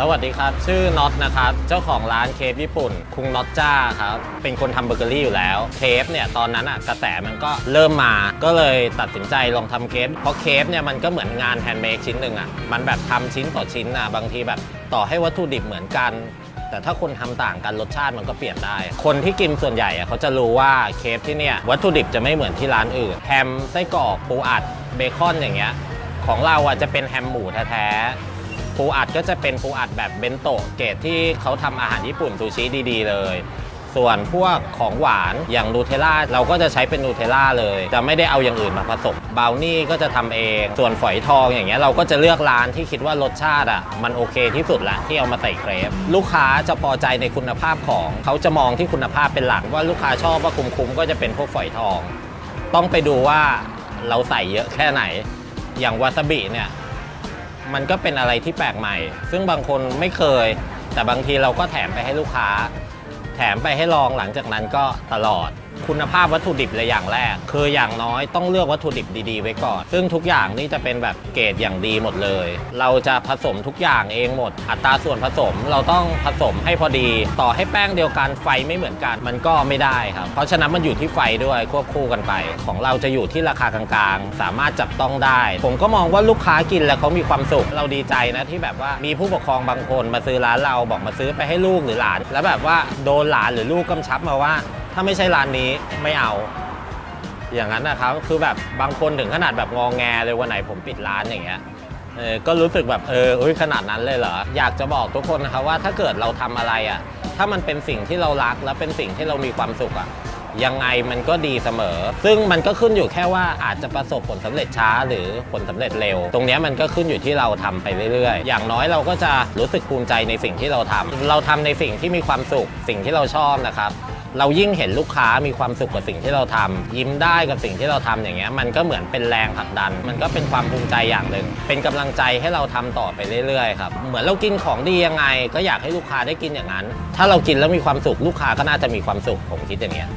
สวัสดีครับ ชื่อน็อตนะครับ เจ้าของร้านเคฟญี่ปุ่น คุงน็อตจ้าครับ เป็นคนทำเบเกอรี่อยู่แล้ว เคฟเนี่ยตอนนั้นอะกระแสมันก็เริ่มมา ก็เลยตัดสินใจลองทำเคฟ เพราะเคฟเนี่ยมันก็เหมือนงานแฮนด์เมดชิ้นหนึ่งอะ มันแบบทำชิ้นต่อชิ้นอะ บางทีแบบต่อให้วัตถุดิบเหมือนกัน แต่ถ้าคนทำต่างกันรสชาติมันก็เปลี่ยนได้ คนที่กินส่วนใหญ่อะเขาจะรู้ว่าเคฟที่เนี่ยวัตถุดิบจะไม่เหมือนที่ร้านอื่น แฮมไส้กรอกปูอัดเบคอนอย่างเงี้ย ของเราอะจะเป็นแฮมหมูแท้ๆ ปูอัดก็จะเป็นปูอัดแบบเบนโตะเกรดที่เขาทำอาหารญี่ปุ่นซูชิดีๆ เลย ส่วนพวกของหวานอย่างนูเทลล่าเราก็จะใช้เป็นนูเทลล่าเลย จะไม่ได้เอาอย่างอื่นมาผสมบราวนี่ก็จะทำเอง ส่วนฝอยทองอย่างเงี้ยเราก็จะเลือกร้านที่คิดว่ารสชาติอะมันโอเคที่สุดละที่เอามาใส่เครปลูกค้าจะพอใจในคุณภาพของเขาจะมองที่คุณภาพเป็นหลักว่าลูกค้าชอบว่าคุ้มๆก็จะเป็นพวกฝอยทอง ต้องไปดูว่าเราใส่เยอะแค่ไหน อย่างวาซาบิเนี่ย มันก็เป็นอะไรที่แปลกใหม่ ซึ่งบางคนไม่เคย แต่บางทีเราก็แถมไปให้ลูกค้า แถมไปให้ลองหลังจากนั้นก็ตลอด คุณภาพวัตถุดิบเลยอย่างแรก คืออย่างน้อยต้องเลือกวัตถุดิบดีๆ ไว้ก่อน ซึ่งทุกอย่างนี่จะเป็นแบบเกรดอย่างดีหมดเลย เราจะผสมทุกอย่างเองหมด อัตราส่วนผสมเราต้องผสมให้พอดี ต่อให้แป้งเดียวกันไฟไม่เหมือนกันมันก็ไม่ได้ครับเพราะฉะนั้นมันอยู่ที่ไฟด้วยควบคู่กันไป ของเราจะอยู่ที่ราคากลางๆ สามารถจับต้องได้ ผมก็มองว่าลูกค้ากินแล้วเขามีความสุขเราดีใจนะที่แบบว่ามีผู้ปกครองบางคนมาซื้อร้านเราบอกมาซื้อไปให้ลูกหรือหลาน แล้วแบบว่าโดนหลานหรือลูกกำชับมาว่า ถ้าไม่ใช่ร้านนี้ไม่เอา อย่างนั้นนะครับ คือแบบบางคนถึงขนาดแบบงองแงเลยวันไหนผมปิดร้านอย่างเงี้ยเออก็รู้สึกแบบเอออขนาดนั้นเลยเหรอ อยากจะบอกทุกคนนะครับว่าถ้าเกิดเราทำอะไรอะ ถ้ามันเป็นสิ่งที่เรารักและเป็นสิ่งที่เรามีความสุขอะ ยังไงมันก็ดีเสมอ ซึ่งมันก็ขึ้นอยู่แค่ว่าอาจจะประสบผลสำเร็จช้าหรือผลสำเร็จเร็ว ตรงนี้มันก็ขึ้นอยู่ที่เราทำไปเรื่อยๆ อย่างน้อยเราก็จะรู้สึกภูมิใจในสิ่งที่เราทำเราทำในสิ่งที่มีความสุข สิ่งที่เราชอบนะครับเรายิ่งเห็นลูกค้ามีความสุขกับสิ่งที่เราทำยิ้มได้กับสิ่งที่เราทำอย่างเงี้ยมันก็เหมือนเป็นแรงผลักดัน มันก็เป็นความภูมิใจอย่างหนึ่ง เป็นกำลังใจให้เราทำต่อไปเรื่อยๆครับเหมือนเรากินของดียังไง ก็อยากให้ลูกค้าได้กินอย่างนั้น ถ้าเรากินแล้วมีความสุขลูกค้าก็น่าจะมีความสุขผมคิดอย่างเงี้ย